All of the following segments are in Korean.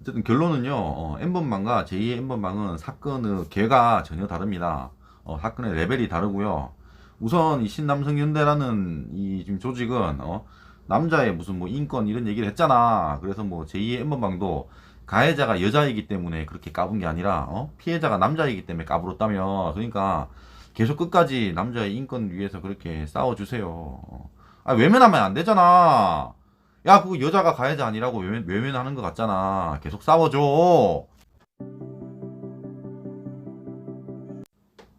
어쨌든 결론은요, 어, N번방과 제2의 N번방은 사건의 괴가 전혀 다릅니다. 어, 사건의 레벨이 다르고요. 우선 이 신남성연대라는 이 지금 조직은 어, 남자의 무슨 뭐 인권 이런 얘기를 했잖아. 그래서 뭐 제2의 N번방도 가해자가 여자이기 때문에 그렇게 까분 게 아니라 어? 피해자가 남자이기 때문에 까불었다며. 그러니까 계속 끝까지 남자의 인권 위해서 그렇게 싸워주세요. 어. 아, 외면하면 안 되잖아. 야, 그거 여자가 가해자 아니라고 외면, 외면하는 것 같잖아. 계속 싸워줘.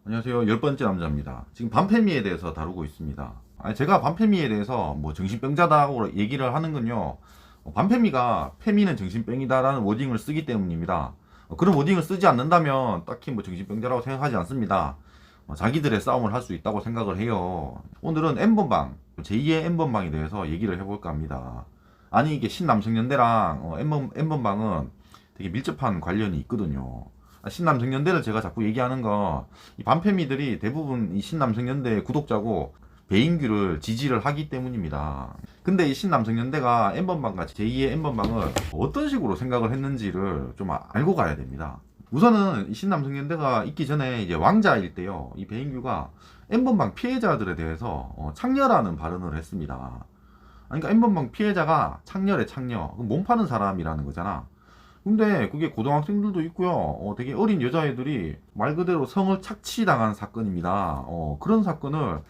안녕하세요. 열 번째 남자입니다. 지금 반페미에 대해서 다루고 있습니다. 아니, 제가 반페미에 대해서 뭐 정신병자다고 얘기를 하는 건요. 어, 반페미가 페미는 정신병이다 라는 워딩을 쓰기 때문입니다. 어, 그런 워딩을 쓰지 않는다면 딱히 뭐 정신병자라고 생각하지 않습니다. 어, 자기들의 싸움을 할 수 있다고 생각을 해요. 오늘은 N번방, 제2의 N번방에 대해서 얘기를 해볼까 합니다. 아니, 이게 신남성연대랑 어, N번, N번방은 되게 밀접한 관련이 있거든요. 아, 신남성연대를 제가 자꾸 얘기하는 거, 이 반패미들이 대부분 이 신남성연대 구독자고 배인규를 지지를 하기 때문입니다. 근데 이 신남성연대가 N번방과 제2의 N번방을 어떤 식으로 생각을 했는지를 좀 아- 알고 가야 됩니다. 우선은 이 신남성연대가 있기 전에 이제 왕자일 때요, 이 배인규가 N번방 피해자들에 대해서 어, 창녀라는 발언을 했습니다. 그러니까 N번방 피해자가 창녀래 창녀, 몸 파는 사람이라는 거잖아. 근데 그게 고등학생들도 있고요, 어, 되게 어린 여자애들이 말 그대로 성을 착취당한 사건입니다. 어, 그런 사건을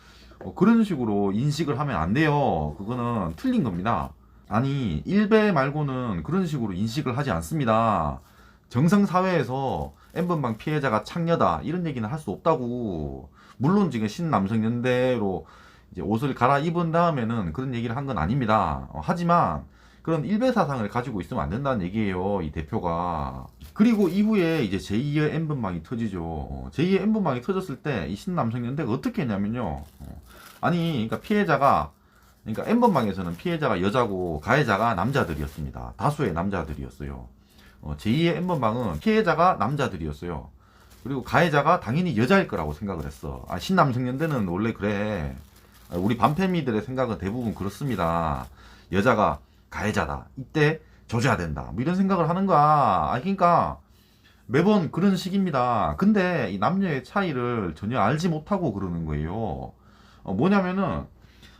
어, 그런 식으로 인식을 하면 안 돼요. 그거는 틀린 겁니다. 아니, 일배 말고는 그런 식으로 인식을 하지 않습니다. 정상사회에서 N번방 피해자가 창녀다. 이런 얘기는 할 수 없다고. 물론 지금 신남성연대로 이제 옷을 갈아입은 다음에는 그런 얘기를 한 건 아닙니다. 어, 하지만 그런 일배 사상을 가지고 있으면 안 된다는 얘기예요. 이 대표가. 그리고 이후에 이제 제2의 N번방이 터지죠. 어, 제2의 N번방이 터졌을 때 이 신남성연대가 어떻게 했냐면요. 어, 아니, 그러니까 피해자가 그러니까 N번방에서는 피해자가 여자고 가해자가 남자들이었습니다. 다수의 남자들이었어요. 어, 제2의 N번방은 피해자가 남자들이었어요. 그리고 가해자가 당연히 여자일 거라고 생각을 했어. 아, 신남성연대는 원래 그래. 아, 우리 반패미들의 생각은 대부분 그렇습니다. 여자가 가해자다. 이때 조져야 된다. 뭐 이런 생각을 하는 거야. 아, 그러니까 매번 그런 식입니다. 근데 이 남녀의 차이를 전혀 알지 못하고 그러는 거예요. 어, 뭐냐면은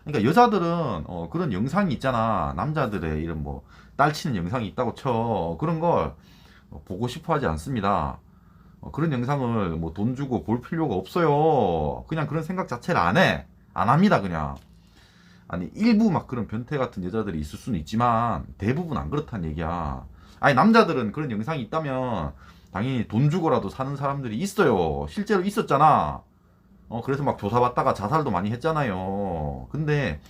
그러니까 여자들은 어, 그런 영상이 있잖아. 남자들의 이런 뭐 딸치는 영상이 있다고 쳐. 그런 걸 어, 보고 싶어 하지 않습니다. 어, 그런 영상을 뭐 돈 주고 볼 필요가 없어요. 그냥 그런 생각 자체를 안 해. 안 합니다, 그냥. 아니, 일부 막 그런 변태 같은 여자들이 있을 수는 있지만 대부분 안 그렇다는 얘기야. 아니, 남자들은 그런 영상이 있다면 당연히 돈 주고라도 사는 사람들이 있어요. 실제로 있었잖아. 어, 그래서 막 조사받다가 자살도 많이 했잖아요. 근데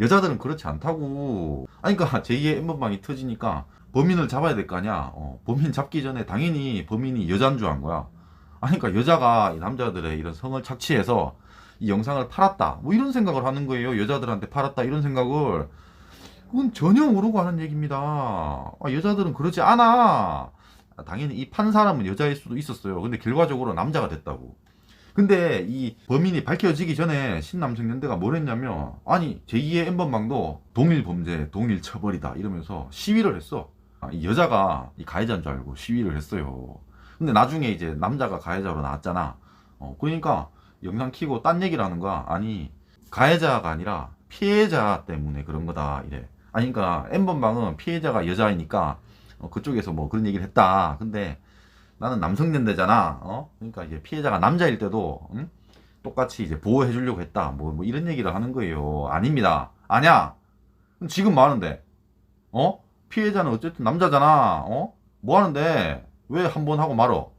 여자들은 그렇지 않다고. 아니, 그러니까 제2의 N번방이 터지니까 범인을 잡아야 될 거 아니야. 어, 범인 잡기 전에 당연히 범인이 여잔 줄 안 거야. 아니, 그러니까 여자가 이 남자들의 이런 성을 착취해서 이 영상을 팔았다. 뭐 이런 생각을 하는 거예요. 여자들한테 팔았다. 이런 생각을. 그건 전혀 모르고 하는 얘기입니다. 아, 여자들은 그러지 않아. 아, 당연히 이 판 사람은 여자일 수도 있었어요. 근데 결과적으로 남자가 됐다고. 근데 이 범인이 밝혀지기 전에 신남성연대가 뭘 했냐면 아니 제2의 N번방도 동일 범죄, 동일 처벌이다 이러면서 시위를 했어. 아, 이 여자가 이 가해자인 줄 알고 시위를 했어요. 근데 나중에 이제 남자가 가해자로 나왔잖아. 어, 그러니까 영상 키고 딴 얘기를 하는 거야. 아니 가해자가 아니라 피해자 때문에 그런 거다 이래. 아니 그러니까 N번방은 피해자가 여자이니까 어, 그쪽에서 뭐 그런 얘기를 했다. 근데 나는 남성연대잖아. 어? 그러니까 이제 피해자가 남자일 때도 응? 똑같이 이제 보호해 주려고 했다. 뭐, 뭐 이런 얘기를 하는 거예요. 아닙니다. 아니야. 지금 뭐 하는데? 어? 피해자는 어쨌든 남자잖아. 어? 뭐 하는데? 왜 한 번 하고 말어?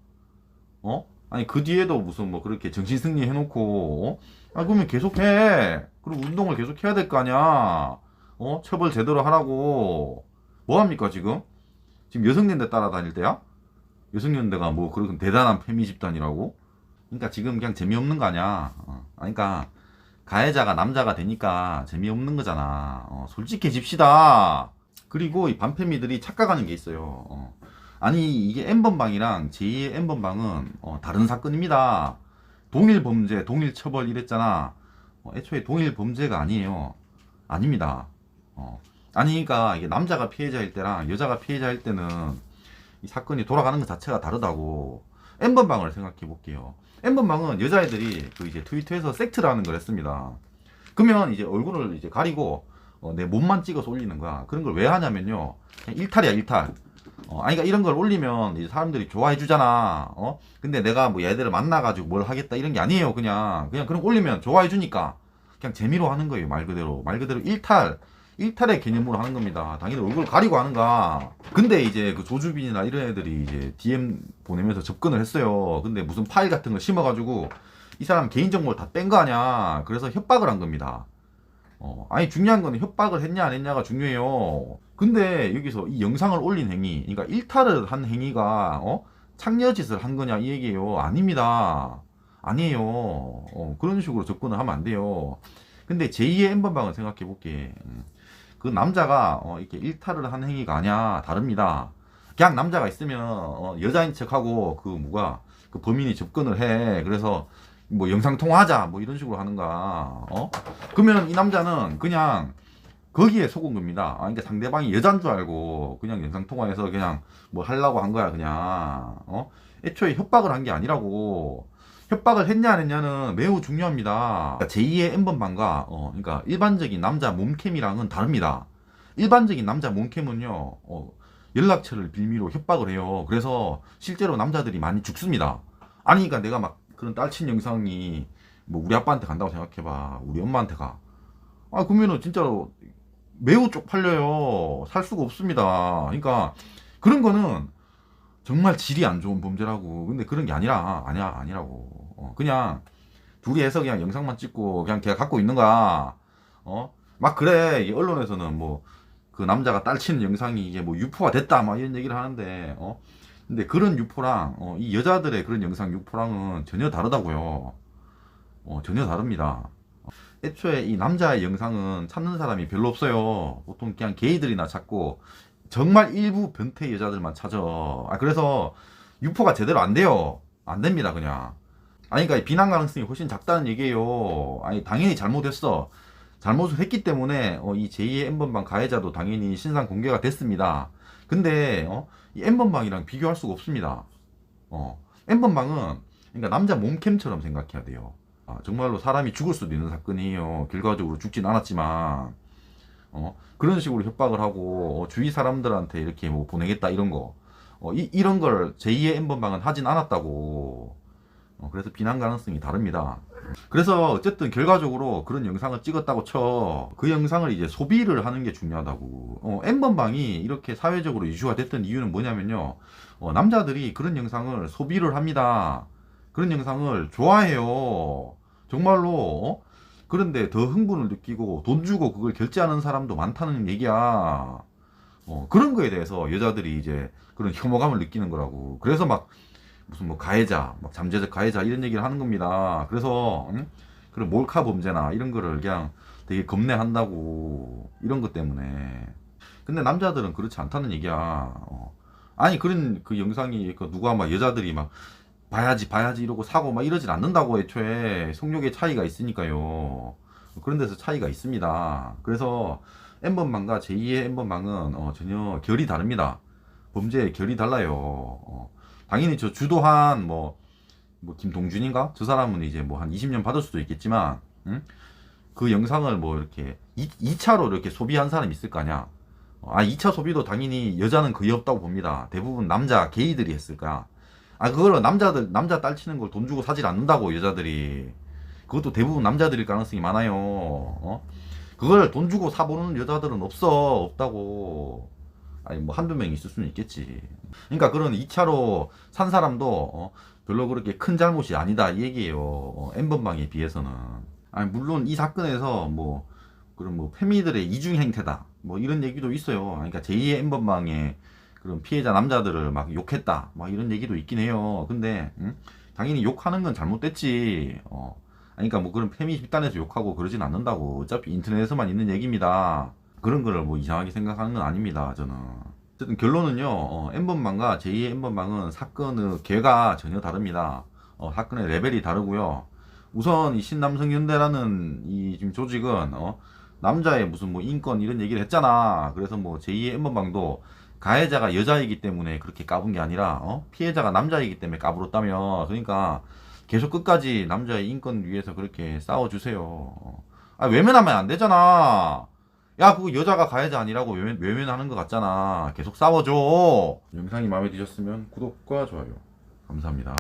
어? 아니 그 뒤에도 무슨 뭐 그렇게 정신 승리 해놓고 어? 아 그러면 계속해. 그리고 운동을 계속 해야 될 거 아니야. 어? 처벌 제대로 하라고. 뭐 합니까 지금? 지금 여성연대 따라다닐 때야? 여성연대가 뭐 그런 대단한 페미 집단이라고? 그러니까 지금 그냥 재미없는 거 아니야. 어. 아니, 그러니까 가해자가 남자가 되니까 재미없는 거잖아. 어, 솔직해집시다. 그리고 이 반페미들이 착각하는 게 있어요. 어. 아니 이게 N번방이랑 제2의 N번방은 어, 다른 사건입니다. 동일 범죄, 동일 처벌 이랬잖아. 어, 애초에 동일 범죄가 아니에요. 아닙니다. 어. 아니 그러니까 이게 남자가 피해자일 때랑 여자가 피해자일 때는 이 사건이 돌아가는 것 자체가 다르다고 N번방을 생각해 볼게요. N번방은 여자애들이 그 이제 트위터에서 섹트라는 걸 했습니다. 그러면 이제 얼굴을 이제 가리고 어, 내 몸만 찍어서 올리는 거야. 그런 걸 왜 하냐면요. 일탈이야, 일탈. 어, 아니, 그러니까 이런 걸 올리면 사람들이 좋아해 주잖아. 어? 근데 내가 뭐 얘들을 만나가지고 뭘 하겠다 이런 게 아니에요. 그냥. 그냥 그런 거 올리면 좋아해 주니까. 그냥 재미로 하는 거예요. 말 그대로. 말 그대로 일탈. 일탈의 개념으로 하는 겁니다. 당연히 얼굴 가리고 하는가. 근데 이제 그 조주빈이나 이런 애들이 이제 DM 보내면서 접근을 했어요. 근데 무슨 파일 같은 걸 심어가지고 이 사람 개인정보를 다 뺀 거 아니야. 그래서 협박을 한 겁니다. 어, 아니 중요한 거는 협박을 했냐 안 했냐가 중요해요. 근데 여기서 이 영상을 올린 행위, 그러니까 일탈을 한 행위가 어? 창녀짓을 한 거냐 이 얘기예요. 아닙니다. 아니에요. 어, 그런 식으로 접근을 하면 안 돼요. 근데 제2의 N번방을 생각해 볼게. 음. 그 남자가 어, 이렇게 일탈을 한 행위가 아니야. 다릅니다. 그냥 남자가 있으면 어, 여자인 척하고 그 뭐가 그 범인이 접근을 해. 그래서 뭐 영상 통화하자 뭐 이런 식으로 하는가. 어? 그러면 이 남자는 그냥 거기에 속은 겁니다. 아, 그러니까 상대방이 여잔 줄 알고 그냥 영상 통화해서 그냥 뭐 하려고 한 거야 그냥. 어? 애초에 협박을 한 게 아니라고. 협박을 했냐 안 했냐는 매우 중요합니다. 그러니까 제2의 N번방과 어, 그러니까 일반적인 남자 몸캠이랑은 다릅니다. 일반적인 남자 몸캠은요. 어, 연락처를 빌미로 협박을 해요. 그래서 실제로 남자들이 많이 죽습니다. 아니 그러니까 내가 막 그런 딸친 영상이 뭐 우리 아빠한테 간다고 생각해봐. 우리 엄마한테 가. 아 그러면은 진짜로 매우 쪽팔려요. 살 수가 없습니다. 그러니까 그런 거는 정말 질이 안 좋은 범죄라고. 근데 그런 게 아니라 아니야 아니라고. 어, 그냥 둘이 해서 그냥 영상만 찍고 그냥 걔가 갖고 있는 거야. 어? 막 그래. 이 언론에서는 뭐 그 남자가 딸 치는 영상이 이게 뭐 유포가 됐다 막 이런 얘기를 하는데 어? 근데 그런 유포랑 어, 이 여자들의 그런 영상 유포랑은 전혀 다르다고요. 어, 전혀 다릅니다. 애초에 이 남자의 영상은 찾는 사람이 별로 없어요. 보통 그냥 게이들이나 찾고 정말 일부 변태 여자들만 찾아. 아 그래서 유포가 제대로 안 돼요. 안 됩니다 그냥. 아니 그러니까 비난 가능성이 훨씬 작다는 얘기예요. 아니 당연히 잘못했어. 잘못을 했기 때문에 어, 이 제2의 N번방 가해자도 당연히 신상 공개가 됐습니다. 근데 어, 이 N번방이랑 비교할 수가 없습니다. 어, N번방은 그러니까 남자 몸캠처럼 생각해야 돼요. 아, 정말로 사람이 죽을 수도 있는 사건이에요. 결과적으로 죽진 않았지만 어, 그런 식으로 협박을 하고 어, 주위 사람들한테 이렇게 뭐 보내겠다 이런 거 어, 이, 이런 걸 제2의 N번방은 하진 않았다고 어, 그래서 비난 가능성이 다릅니다. 그래서 어쨌든 결과적으로 그런 영상을 찍었다고 쳐. 그 영상을 이제 소비를 하는 게 중요하다고. 어, N번방이 이렇게 사회적으로 이슈가 됐던 이유는 뭐냐면요. 어, 남자들이 그런 영상을 소비를 합니다. 그런 영상을 좋아해요. 정말로. 어? 그런데 더 흥분을 느끼고 돈 주고 그걸 결제하는 사람도 많다는 얘기야. 어, 그런 거에 대해서 여자들이 이제 그런 혐오감을 느끼는 거라고. 그래서 막 무슨 뭐 가해자, 막 잠재적 가해자 이런 얘기를 하는 겁니다. 그래서 응? 그런 몰카 범죄나 이런 거를 그냥 되게 겁내한다고 이런 것 때문에. 근데 남자들은 그렇지 않다는 얘기야. 어. 아니 그런 그 영상이 그 누가 막 여자들이 막 봐야지 봐야지 이러고 사고 막 이러진 않는다고 애초에 성욕의 차이가 있으니까요. 그런 데서 차이가 있습니다. 그래서 N번방과 제2의 N번방은 어, 전혀 결이 다릅니다. 범죄의 결이 달라요. 어. 당연히 저 주도한 뭐, 뭐 김동준인가? 저 사람은 이제 뭐 한 20년 받을 수도 있겠지만, 응? 그 영상을 뭐 이렇게 2, 차로 이렇게 소비한 사람이 있을 거 아니야. 아, 2차 소비도 당연히 여자는 거의 없다고 봅니다. 대부분 남자 게이들이 했을 거야. 아, 그걸 남자들, 남자 딸 치는 걸 돈 주고 사질 않는다고, 여자들이. 그것도 대부분 남자들일 가능성이 많아요. 어? 그걸 돈 주고 사보는 여자들은 없어. 없다고. 아니, 뭐 한두 명 있을 수는 있겠지. 그러니까 그런 2차로 산 사람도 어, 별로 그렇게 큰 잘못이 아니다 이 얘기예요. 어, N번방에 비해서는. 아니 물론 이 사건에서 뭐 그런 뭐 페미들의 이중 행태다 뭐 이런 얘기도 있어요. 그러니까 제2의 N번방에 그런 피해자 남자들을 막 욕했다 막 이런 얘기도 있긴 해요. 근데 응? 당연히 욕하는 건 잘못됐지. 어. 그러니까 뭐 그런 페미 집단에서 욕하고 그러진 않는다고. 어차피 인터넷에서만 있는 얘기입니다. 그런 거를 뭐 이상하게 생각하는 건 아닙니다. 저는. 어쨌든 결론은요, 어, N번방과 제2의 N번방은 사건의 개가 전혀 다릅니다. 어, 사건의 레벨이 다르고요. 우선 이 신남성연대라는 이 지금 조직은 어, 남자의 무슨 뭐 인권 이런 얘기를 했잖아. 그래서 뭐 제2의 N번방도 가해자가 여자이기 때문에 그렇게 까분 게 아니라 어? 피해자가 남자이기 때문에 까불었다며 그러니까 계속 끝까지 남자의 인권 위해서 그렇게 싸워주세요 아 외면하면 안 되잖아 야 그거 여자가 가해자 아니라고 외면, 외면하는 것 같잖아. 계속 싸워줘. 영상이 마음에 드셨으면 구독과 좋아요. 감사합니다